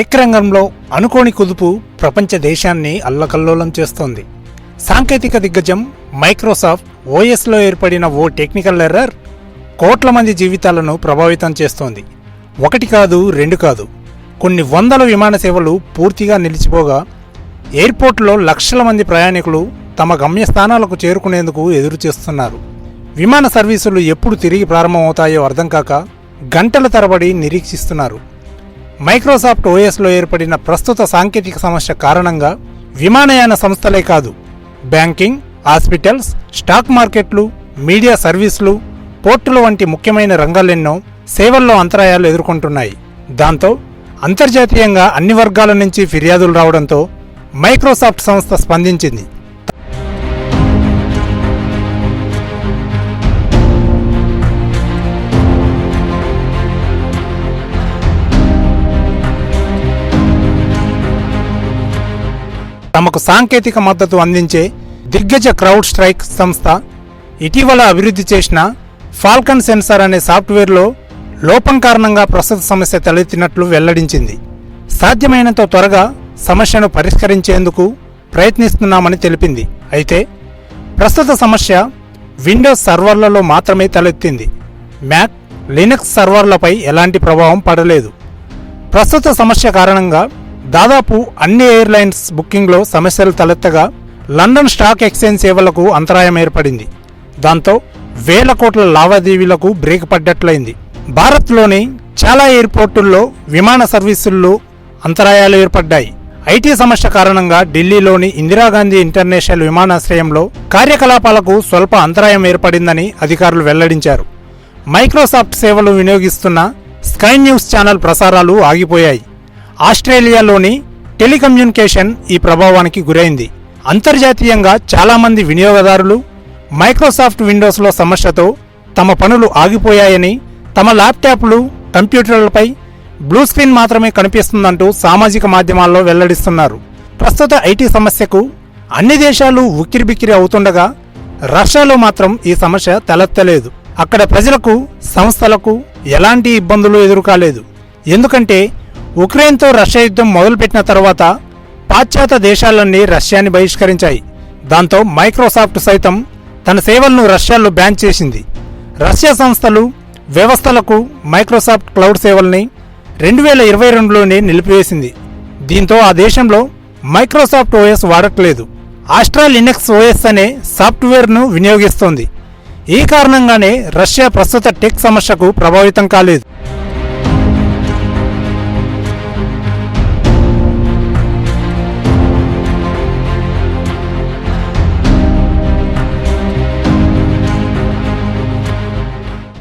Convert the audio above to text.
Tech రంగంలో అనుకోని కుదుపు ప్రపంచ దేశాన్ని అల్లకల్లోలం చేస్తోంది. సాంకేతిక దిగ్గజం మైక్రోసాఫ్ట్ ఓఎస్లో ఏర్పడిన ఓ టెక్నికల్ ఎర్రర్ కోట్ల మంది జీవితాలను ప్రభావితం చేస్తోంది. ఒకటి కాదు రెండు కాదు. కొన్ని వందల విమాన సేవలు పూర్తిగా నిలిచిపోగా ఎయిర్పోర్ట్లో లక్షల మంది ప్రయాణికులు తమ గమ్యస్థానాలకు చేరుకునేందుకు ఎదురు చేస్తున్నారు విమాన సర్వీసులు ఎప్పుడు తిరిగి ప్రారంభమవుతాయో అర్థం కాక గంటల తరబడి నిరీక్షిస్తున్నారు. మైక్రోసాఫ్ట్ ఓఎస్లో ఏర్పడిన ప్రస్తుత సాంకేతిక సమస్య కారణంగా విమానయాన సంస్థలే కాదు బ్యాంకింగ్ హాస్పిటల్స్ స్టాక్ మార్కెట్లు మీడియా సర్వీసులు పోర్టులు వంటి ముఖ్యమైన రంగాలెన్నో సేవల్లో అంతరాయాలు ఎదుర్కొంటున్నాయి. దాంతో అంతర్జాతీయంగా అన్ని వర్గాల నుంచి ఫిర్యాదులు రావడంతో మైక్రోసాఫ్ట్ సంస్థ స్పందించింది. తమకు సాంకేతిక మద్దతు అందించే దిగ్గజ క్రౌడ్ స్ట్రైక్ సంస్థ ఇటీవల అభివృద్ధి చేసిన ఫాల్కన్ సెన్సార్ అనే సాఫ్ట్వేర్లో లోపం కారణంగా ప్రస్తుత సమస్య తలెత్తినట్లు వెల్లడించింది. సాధ్యమైనంత త్వరగా సమస్యను పరిష్కరించేందుకు ప్రయత్నిస్తున్నామని తెలిపింది. అయితే ప్రస్తుత సమస్య విండోస్ సర్వర్లలో మాత్రమే తలెత్తింది. మ్యాక్ లినక్స్ సర్వర్లపై ఎలాంటి ప్రభావం పడలేదు. ప్రస్తుత సమస్య కారణంగా దాదాపు అన్ని ఎయిర్లైన్స్ బుకింగ్లో సమస్యలు తలెత్తగా లండన్ స్టాక్ ఎక్స్చేంజ్ సేవలకు అంతరాయం ఏర్పడింది. దాంతో వేల కోట్ల లావాదేవీలకు బ్రేక్ పడ్డట్లయింది. భారత్లోని చాలా ఎయిర్పోర్టుల్లో విమాన సర్వీసుల్లో అంతరాయాలు ఏర్పడ్డాయి. ఐటీ సమస్య కారణంగా ఢిల్లీలోని ఇందిరాగాంధీ ఇంటర్నేషనల్ విమానాశ్రయంలో కార్యకలాపాలకు స్వల్ప అంతరాయం ఏర్పడిందని అధికారులు వెల్లడించారు. మైక్రోసాఫ్ట్ సేవలు వినియోగిస్తున్న స్కై న్యూస్ ఛానల్ ప్రసారాలు ఆగిపోయాయి. ఆస్ట్రేలియాలోని టెలికమ్యూనికేషన్ ఈ ప్రభావానికి గురైంది. అంతర్జాతీయంగా చాలామంది వినియోగదారులు మైక్రోసాఫ్ట్ విండోస్లో సమస్యతో తమ పనులు ఆగిపోయాయని తమ ల్యాప్టాప్లు కంప్యూటర్లపై బ్లూ స్క్రీన్ మాత్రమే కనిపిస్తుందంటూ సామాజిక మాధ్యమాల్లో వెల్లడిస్తున్నారు. ప్రస్తుత ఐటీ సమస్యకు అన్ని దేశాలు ఉక్కిరిబిక్కిరి అవుతుండగా రష్యాలో మాత్రం ఈ సమస్య తలెత్తలేదు. అక్కడ ప్రజలకు సంస్థలకు ఎలాంటి ఇబ్బందులు ఎదురుకాలేదు. ఎందుకంటే ఉక్రెయిన్తో రష్యా యుద్ధం మొదలుపెట్టిన తర్వాత పాశ్చాత్య దేశాలన్నీ రష్యాని బహిష్కరించాయి. దాంతో మైక్రోసాఫ్ట్ సైతం తన సేవలను రష్యాలో బ్యాన్ చేసింది. రష్యా సంస్థలు వ్యవస్థలకు మైక్రోసాఫ్ట్ క్లౌడ్ సేవల్ని రెండు వేల ఇరవై రెండులోనే నిలిపివేసింది. దీంతో ఆ దేశంలో మైక్రోసాఫ్ట్ ఓఎస్ వాడట్లేదు. ఆస్ట్రా లినక్స్ ఓఎస్ అనే సాఫ్ట్వేర్ను వినియోగిస్తోంది. ఈ కారణంగానే రష్యా ప్రస్తుత టెక్ సమస్యకు ప్రభావితం కాలేదు.